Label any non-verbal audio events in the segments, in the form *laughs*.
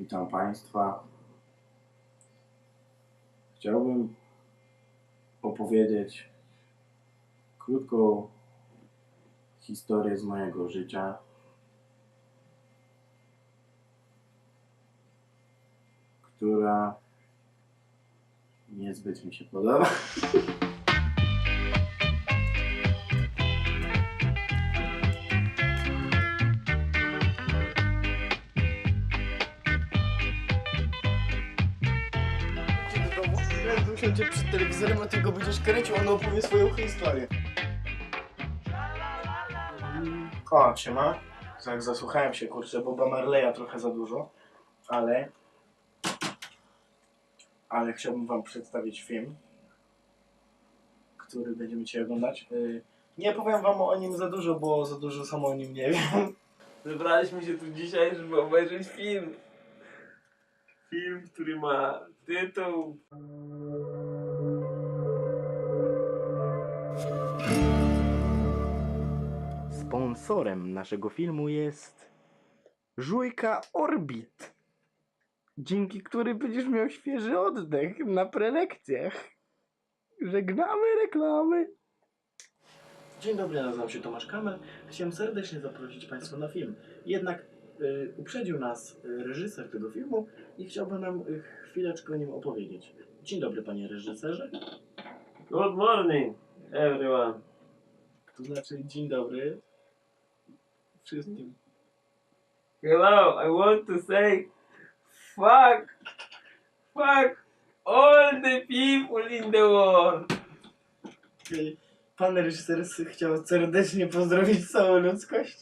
Witam Państwa. Chciałbym opowiedzieć krótką historię z mojego życia. która niezbyt mi się podoba. *laughs* usiądzie przed telewizorem, a ty go będziesz kręcił, on opowie swoją historię. O, siema. Tak, zasłuchałem się, kurczę, Boba Marleya trochę za dużo, ale... Ale chciałbym wam przedstawić film, który będziemy dzisiaj oglądać. Y, Nie powiem wam o nim za dużo, bo za dużo sam o nim nie wiem. Zebraliśmy się tu dzisiaj, żeby obejrzeć film. Film, który ma tytuł. Sponsorem naszego filmu jest Żujka Orbit, dzięki której będziesz miał świeży oddech na prelekcjach. Żegnamy reklamy. Dzień dobry, nazywam się Tomasz Kamel. Chciałem serdecznie zaprosić Państwa na film. Jednak y, uprzedził nas y, reżyser tego filmu i chciałby nam y, chwileczkę o nim opowiedzieć. Dzień dobry, panie reżyserze. Good morning, everyone. To znaczy, dzień dobry wszystkim. Hello, I want to say fuck, fuck all the people in the world. Ej, Pan reżyser chciał serdecznie pozdrowić całą ludzkość.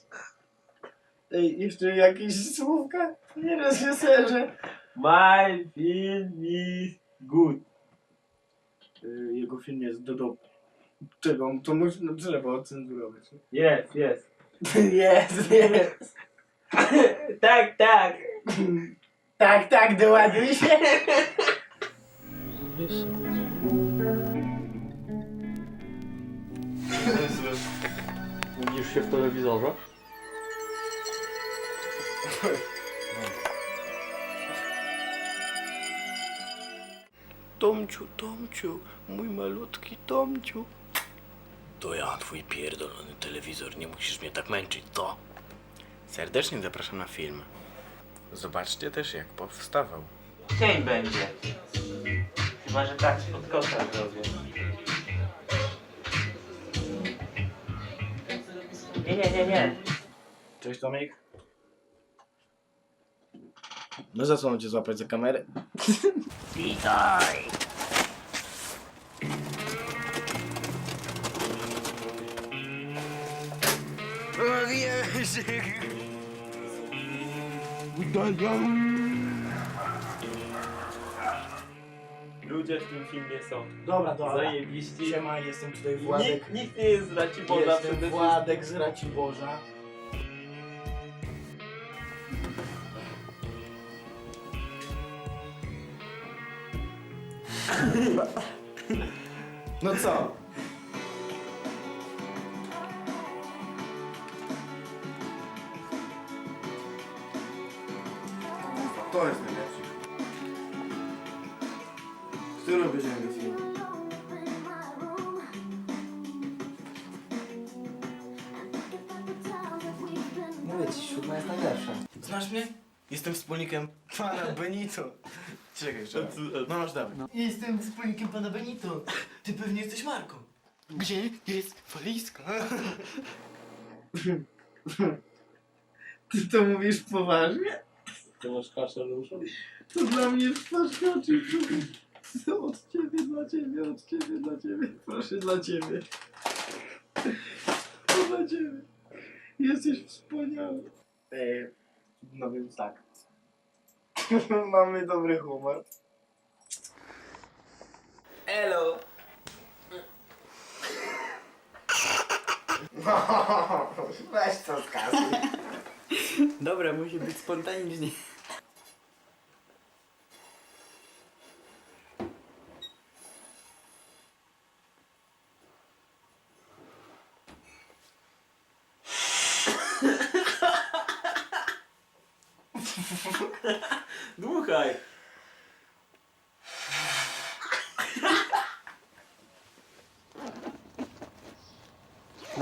Ej, jeszcze jakieś słówka? Nie reżyserze. My film is good. Y, Jego film jest do do... Czego? To musi, no, trzeba ocenzurować. Yes, yes. *laughs* Jest, jest. tak, tak. Tak, tak, doładuj się. Widzisz się w telewizorze? Tomciu, Tomciu, mój malutki Tomciu. To ja, twój pierdolony telewizor, nie musisz mnie tak męczyć, co? Serdecznie zapraszam na film. Zobaczcie też, jak powstawał. Cień będzie. Chyba, że tak spod kosza zrobię. Nie, nie, nie, nie. Cześć Tomek. No za co mam cię złapać za kamerę? Witaj! Ludzie w tym filmie są Dobra, dobra. zajebiści. Siema, jestem tutaj Władek. Nikt, nikt nie jest z Raciborza przede Jestem wszystkim. Władek z Raciborza. No co? Wspólnikiem pana Benito. Czekaj raz. No masz dawaj. Jestem wspólnikiem pana Benito. Ty pewnie jesteś Marką. Gdzie jest walizka? Ty to mówisz poważnie? Ty masz kaszel uszą? To dla mnie twarz oczy. Od ciebie, dla ciebie, od ciebie, dla ciebie. Proszę, dla ciebie. To dla ciebie. Jesteś wspaniały. Ej, no więc tak. *laughs* Mamy dobry humor. Elo. *laughs* Weź co skasuj. Dobra, musi być spontanicznie.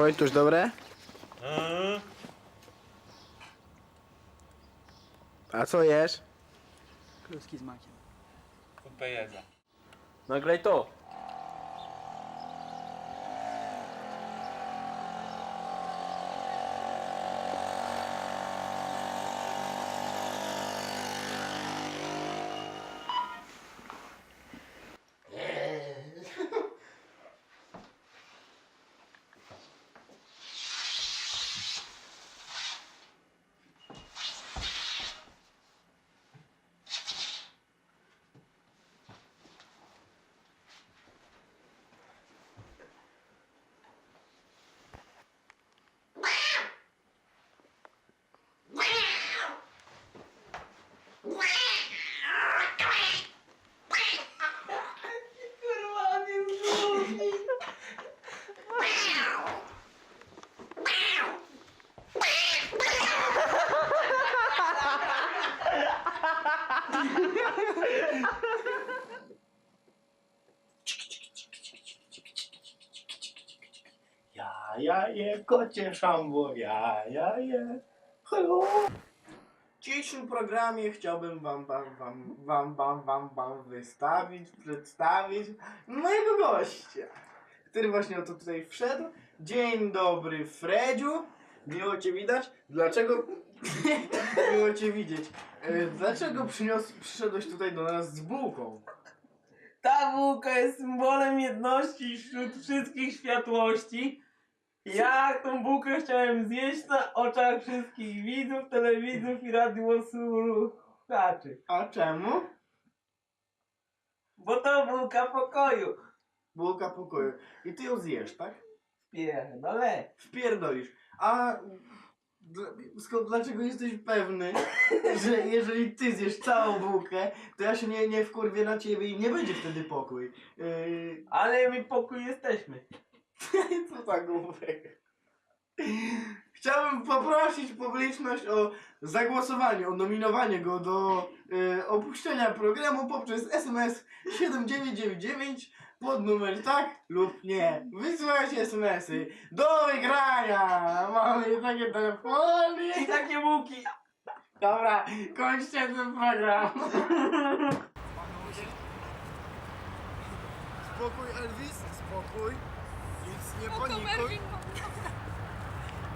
Wojtuś, dobre? A co jesz? Kluski z makiem. Nagraj to. Ja, ja je, kocie szambo, ja, ja je. Hello. W dzisiejszym programie chciałbym wam, wam, wam, wam, wam, wam, wam wystawić, przedstawić mojego gościa, który właśnie oto tutaj wszedł. Dzień dobry, Fredziu. Miło cię widać. Dlaczego... *laughs* Miło cię widzieć. E, Dlaczego przynios... przyszedłeś tutaj do nas z bułką? Ta bułka jest symbolem jedności wśród wszystkich światłości. Ja tą bułkę chciałem zjeść na oczach wszystkich widzów, telewidzów i radiosłuchaczy. A czemu? Bo to bułka pokoju. Bułka pokoju. I ty ją zjesz, tak? Pierdolę. Wpierdolisz. A skąd, dlaczego jesteś pewny, *laughs* że jeżeli ty zjesz całą bułkę, to ja się nie, nie wkurwię na ciebie i nie będzie wtedy pokój. Yy, Ale my pokój jesteśmy. *laughs* co tak głupego. Chciałbym poprosić publiczność o zagłosowanie, o nominowanie go do y, opuszczenia programu poprzez SMS 7999 pod numer tak lub nie. Wysyłać SMS-y do wygrania. Mamy takie telefony. I takie bułki. Dobra, kończcie ten program. Spokój Elvis, spokój. Nie panikuj.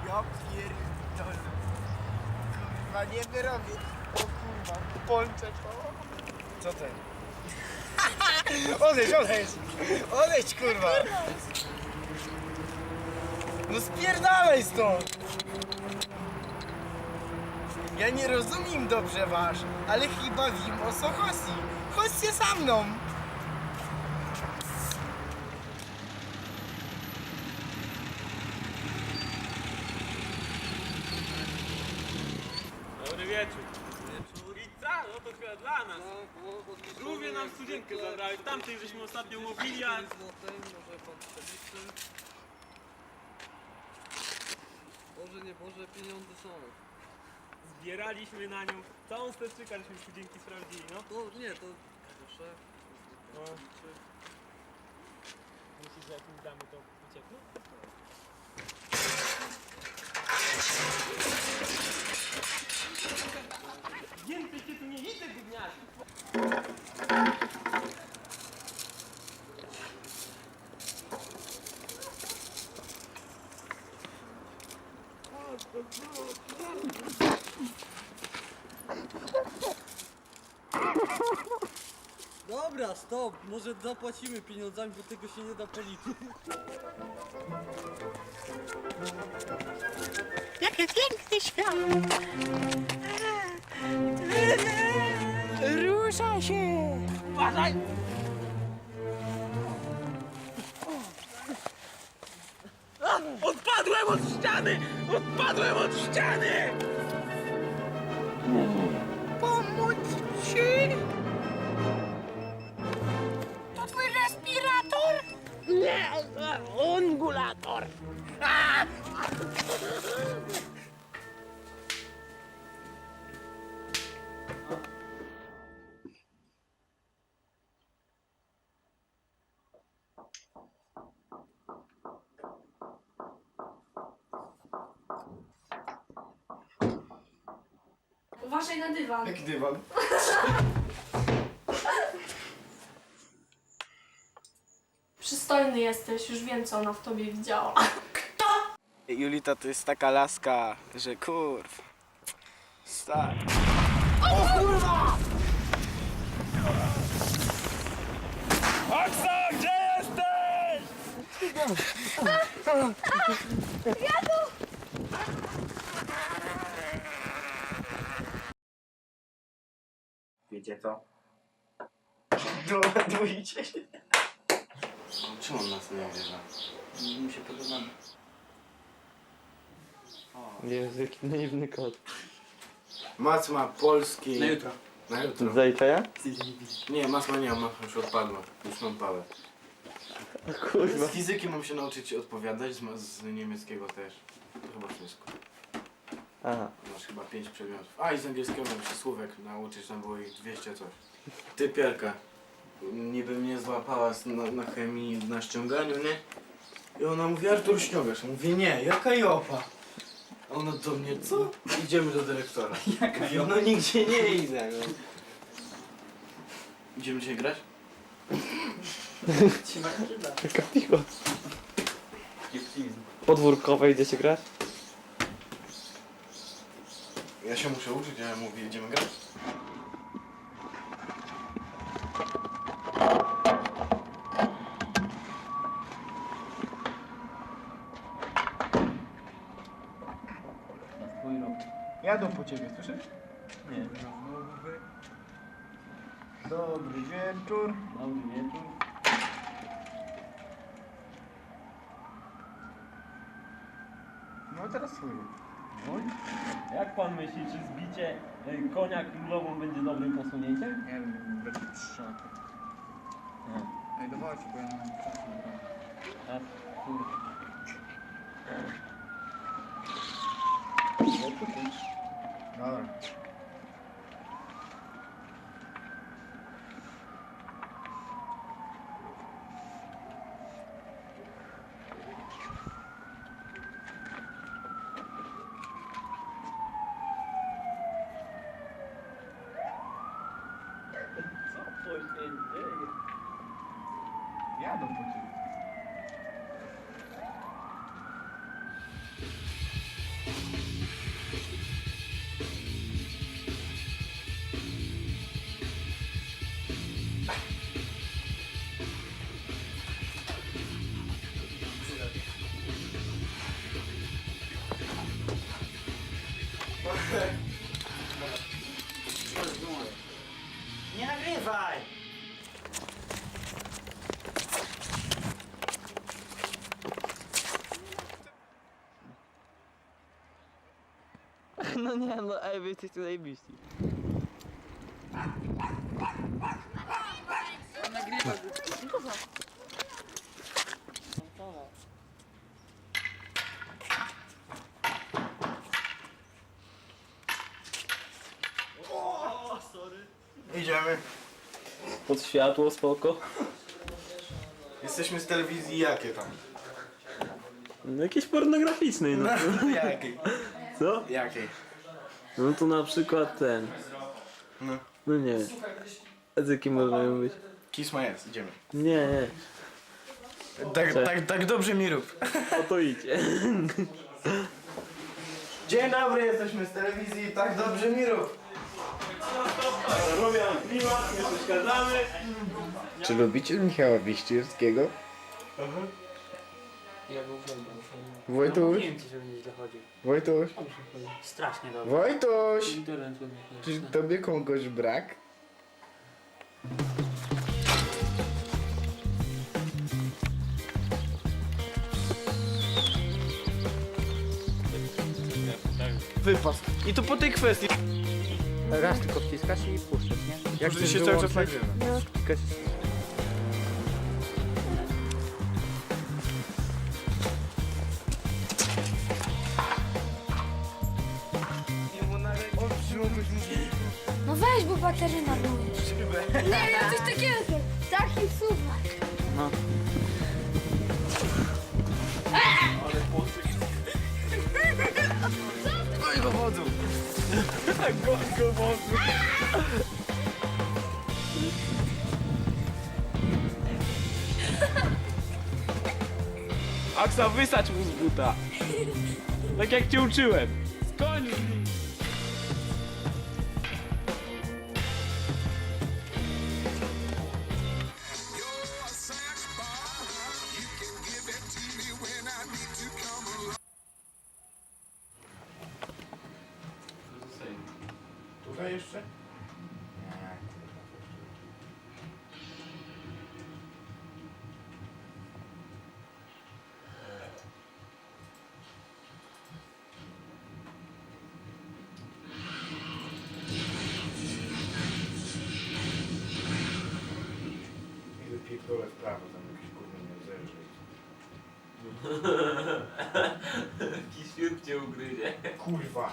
Ja pierdolę. Kurwa, nie wyrobię. O kurwa, pączę to. Co jest? *laughs* odejdź, odejdź. Odejdź, kurwa. No spierdalaj stąd. Ja nie rozumiem dobrze was, ale chyba wiem o co chodzi. Chodźcie za mną. Dobry wieczór. Pizza? No to chyba dla nas. Żółwie nam studienkę zabrali. Tamtej żeśmy ostatnio mówili, a... Boże, nie Boże, pieniądze są. Zbieraliśmy na nią. Całą steczkę żeśmy studienki sprawdzili, no. To nie, to proszę. no. Myślisz, że jak im damy to uciekną? Więcej się tu nie idę, gówniarzu! Dobra, stop, może zapłacimy pieniądzami, bo tego się nie da policzyć. Jaki piękny świat! Rusza się! Uważaj! Odpadłem od ściany! Odpadłem od ściany! Dywan. Jaki dywan? *laughs* Przystojny jesteś, już wiem co ona w tobie widziała. Julita to jest taka laska, że kurw. Stary. Wiecie co? Doładujcie się. Czemu on nas nie wierza? Mi się podoba. Jezu, jaki naiwny kot. Macma polski. Na jutro. Na jutro. Zajczaja? Nie, masma nie mam, masma już odpadła. Już mam pałę. Kurwa. Z fizyki mam się nauczyć odpowiadać, z, ma- z niemieckiego też. To chyba wszystko. Aha. Masz chyba pięć przedmiotów. A i z angielskiego mam się słówek nauczyć, tam było ich 200 coś. Ty Pielka, niby mnie złapała z- na, na chemii na ściąganiu, nie? I ona mówi, Artur ściągasz. Mówię, nie, jaka jopa? A ona do mnie, co? Idziemy do dyrektora. *laughs* Jaka jopa? No nigdzie nie *laughs* idę. No. Idziemy dzisiaj grać? Ci marzyna. Jaka piła. Podwórkowe idzie się grać? Ja się muszę uczyć, ja mówię, idziemy grać. Jadą po ciebie, słyszysz? Nie. Dobry wieczór. Dobry wieczór. No teraz słyszę. Jak pan myśli, czy zbicie y, konia królową będzie dobrym posunięciem? Nie wiem, będzie trzy lata. Ej, dawajcie, bo ja nie mam czasu. A, kurde. Nie nagrywaj! No nie, no ej, wy jesteście zajebiści. Idziemy. Pod światło, spoko. Jesteśmy z telewizji jakie tam? No jakieś pornograficznej, no. *laughs* Jakiej? Co? Jakiej? No to na przykład ten. No. No nie. A z jakim można być? Kisma jest, idziemy. Nie, nie. Tak, tak, tak dobrze mi rób. O to idzie. *laughs* Dzień dobry, jesteśmy z telewizji, tak dobrze mi rób. Czy lubicie Michała Wiśniewskiego? Ja go uwielbiam. Wojtuś? Nie wiem, czy żeby nie dochodził. Wojtuś? Strasznie dobrze. Wojtuś! Internet nie Czy tobie kogoś brak? Wypas. I to po tej kwestii. Raz tylko wciskasz i puszczasz, nie? Jak to się cały czas nagrywa. No. No weź, bo bateryna była. Nie, ja coś takiego. Taki suwak. No. *laughs* No i do wodzu. Aksa, wysać mu z buta. Tak jak cię uczyłem. Skończ Tutaj Kurwa!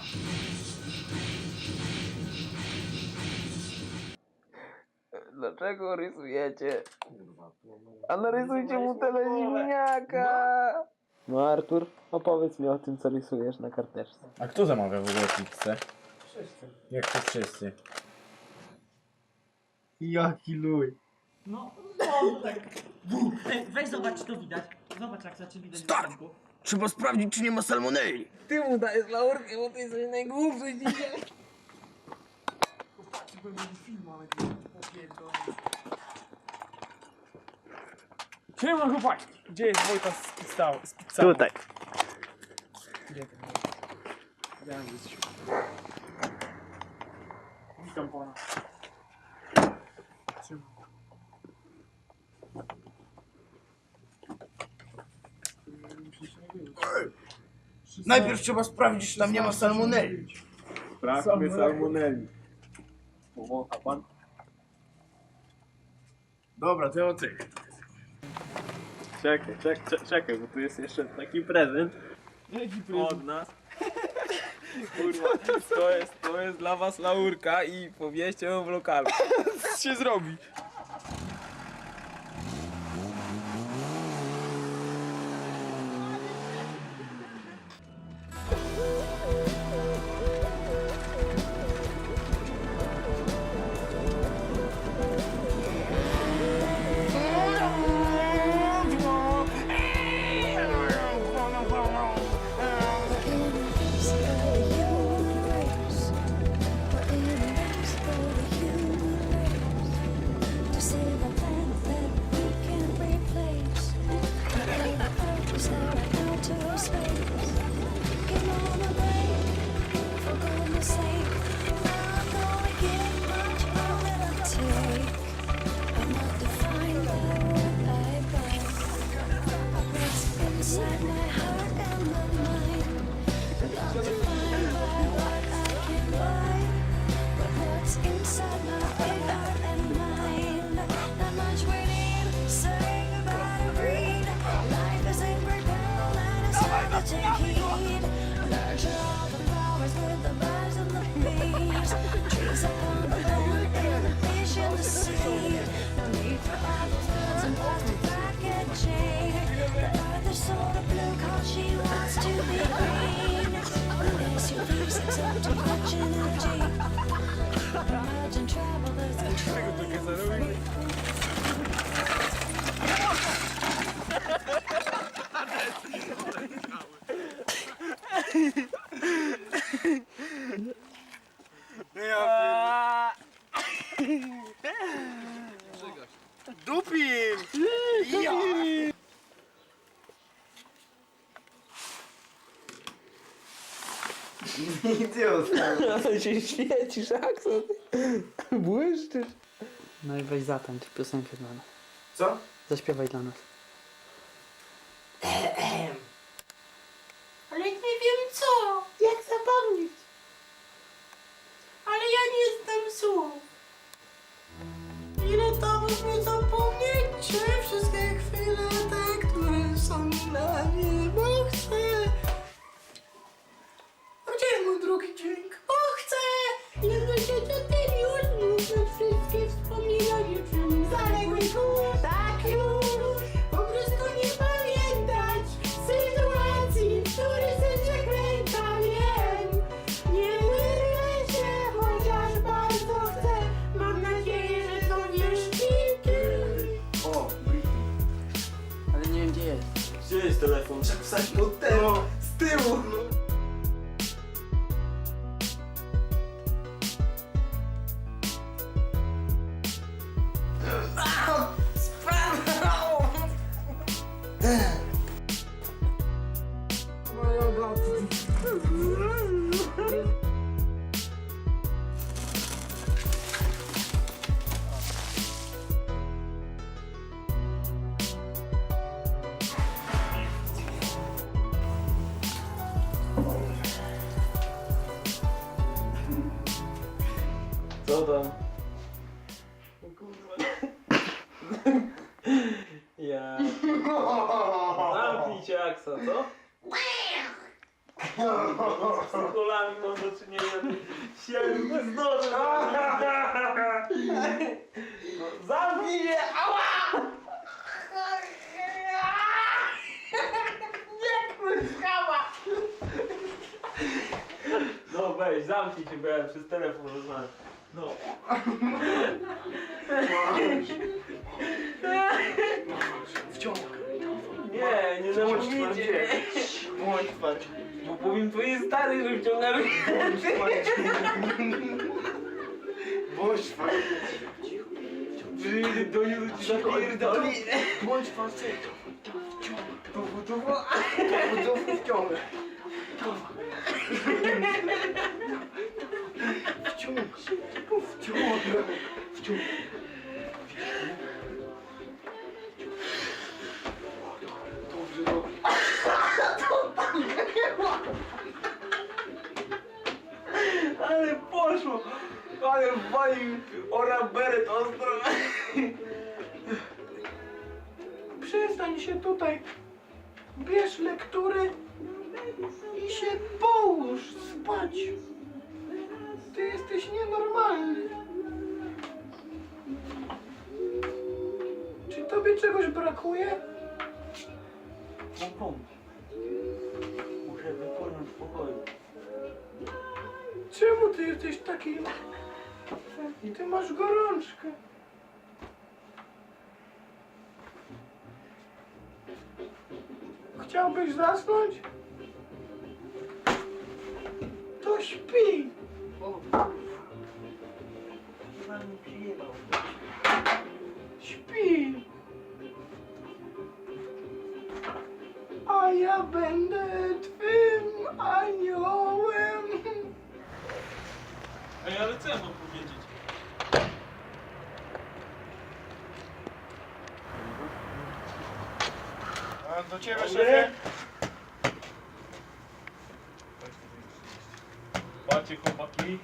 Dlaczego rysujecie? Kurwa, A narysujcie mu teleziemniaka! No Artur, opowiedz mi o tym, co rysujesz na karteczce. A kto zamawia w ogóle pizzę? Wszyscy. Jak to wszyscy? Jaki luj. No, no tak. Ej, weź zobacz, czy to widać. Zobacz, jak za cię widać Start! Trzeba sprawdzić, czy nie ma salmonelli. Ty mu dajesz laurkę, bo ty jesteś najgłupszy dzisiaj. Siema chłopaki! Gdzie jest Wojta z pizzą? Z pizzą? Tutaj. Gdzie ten Wojta? Witam pana. Siema. Najpierw trzeba sprawdzić, czy tam nie ma salmonelli. Sprawdźmy salmonelli. Pan? Dobra, to ja ocenię. Czekaj, czekaj, czekaj, bo tu jest jeszcze taki prezent. Od nas. Kurwa, to jest, to jest dla was laurka i powieście ją w lokalu. *laughs* Co się zrobi? SUVs accept too Ale *laughs* się świecisz, Akson. Błyszczysz. No i weź zatańcz piosenkę dla nas. Co? Zaśpiewaj dla nas. Ale nie wiem co, jak zapomnieć. Ale ja nie znam słów. Ile to by zapomnieć, czy wszystkie chwile te, które są mi na dźwięk. O, chcę! Jedno się do tej już muszę wszystkie wspominania przynieść. Zaległy głos, tak już. Po prostu nie pamiętać sytuacji, w której się przekręca, wiem. Nie mylę się, chociaż bardzo chcę. Mam nadzieję, że to nie szpilki. O, Ale nie wiem gdzie jest. Gdzie jest telefon? Trzeba wstać pod ten, no. z tyłu. Zamknij się, bo ja przez telefon rozmawiam. No. Nie, nie namówicie. Bądź twarz. Bo powiem twojej stary, że wciągasz. Bądź twarz. Przyjdę do niego ci zapierdolę. Bądź twarz. Tufu, tufu. Budzówku wciągaj. Wciągaj. Wciągaj. Wciągaj. Dobrze, dobrze. Ale poszło. Ale walił ora beret czegoś brakuje? Mam. Muszę wypłynąć w pokoju. Czemu ty jesteś taki... I ty masz gorączkę. Chciałbyś zasnąć? To śpi. Pan mi przyjebał. Śpi. A ja będę twym aniołem. Ej, ale co ja mam powiedzieć? A do ciebie, szefie. Patrzcie chłopaki.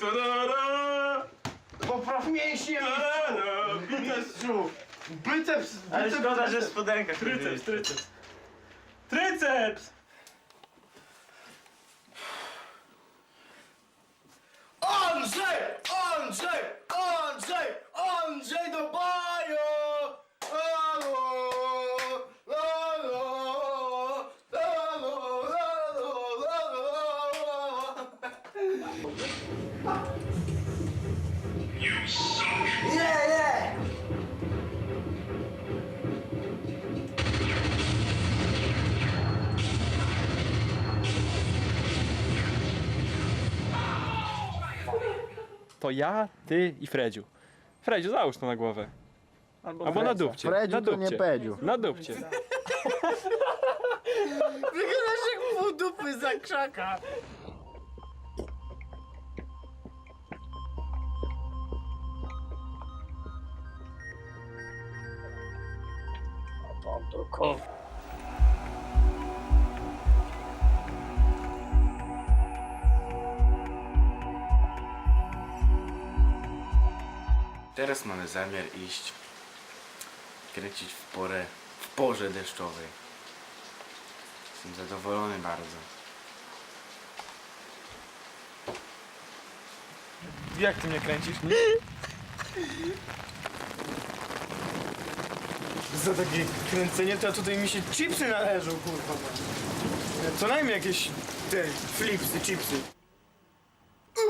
Tadada! Popraw mięśnie. Biceps. Biceps. Ale biceps. szkoda, że spodenka. Tryceps, tryceps. Tryceps! Andrzej! Andrzej! Andrzej! Andrzej do baju! To ja, ty i Fredziu. Fredziu, załóż to na głowę. Albo, na dupcie. na dupcie. Pedziu. Na dupcie. *laughs* Wyglądasz jak pół dupy za krzaka. Teraz mamy zamiar iść kręcić w porę, w porze deszczowej. Jestem zadowolony bardzo. Jak ty mnie kręcisz? Za takie kręcenie to tutaj mi się chipsy należą, kurwa. Co najmniej jakieś te flipsy, chipsy.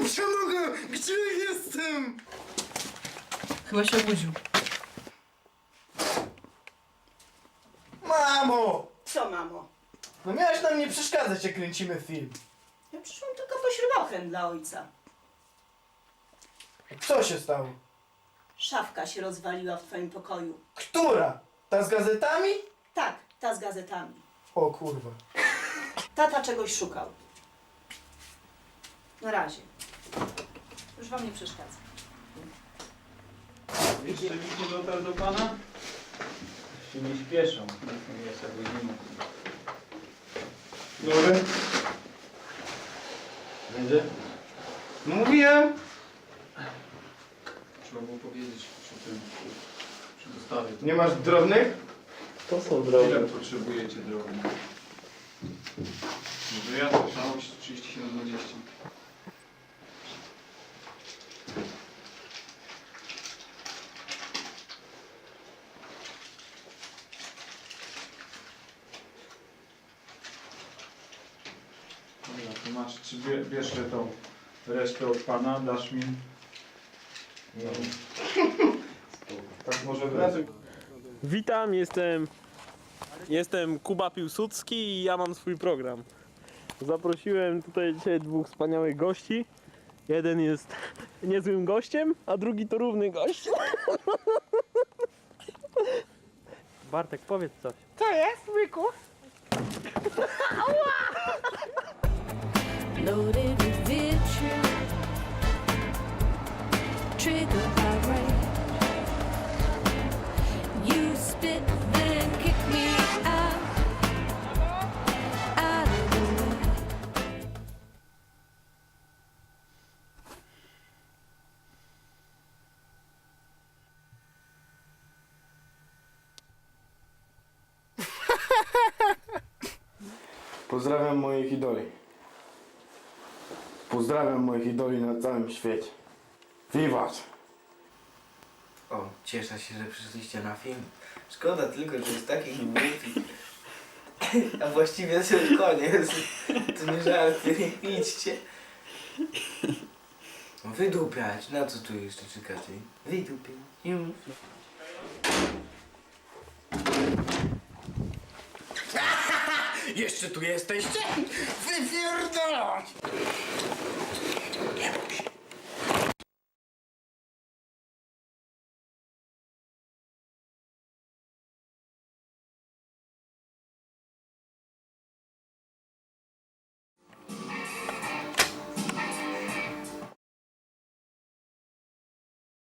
Uprze nogę! Gdzie jestem? Chyba się obudził. Mamo! Co, mamo? No miałeś nam nie przeszkadzać, jak kręcimy film. Ja przyszłam tylko po śrubokręt dla ojca. Co się stało? Szafka się rozwaliła w twoim pokoju. Która? Ta z gazetami? Tak, ta z gazetami. O kurwa. Tata czegoś szukał. Na razie. Już wam nie przeszkadza. Jeszcze nikt nie dotarł do pana? Się nie śpieszą. Jeszcze nie Dobry. Będzie? Mówiłem! Trzeba było powiedzieć przy tym, przy dostawie. Nie masz drobnych? To są Ile potrzebujecie drobnych? Może ja całość 37,20. Dobra, to masz, czy bie, bierz tę tą resztę od pana, dasz mi? No. Tak może być. Witam, jestem, jestem Kuba Piłsudski i ja mam swój program. Zaprosiłem tutaj dzisiaj dwóch wspaniałych gości. Jeden jest *laughs* niezłym gościem, a drugi to równy gość. Bartek, powiedz coś. Co jest, byku? *laughs* Loaded with vitriol, trigger. You spit, then kick me out, out of the way. Pozdrawiam moich idoli. Pozdrawiam moich idoli na całym świecie. Wiwat! O, cieszę się, że przyszliście na film. Szkoda tylko, że jest takich minut. A właściwie to już koniec. To nie żarty, *laughs* idźcie. Wydupiać, na co tu jeszcze czekacie? Wydupiać, już. Jeszcze tu jesteście? Wypierdolać!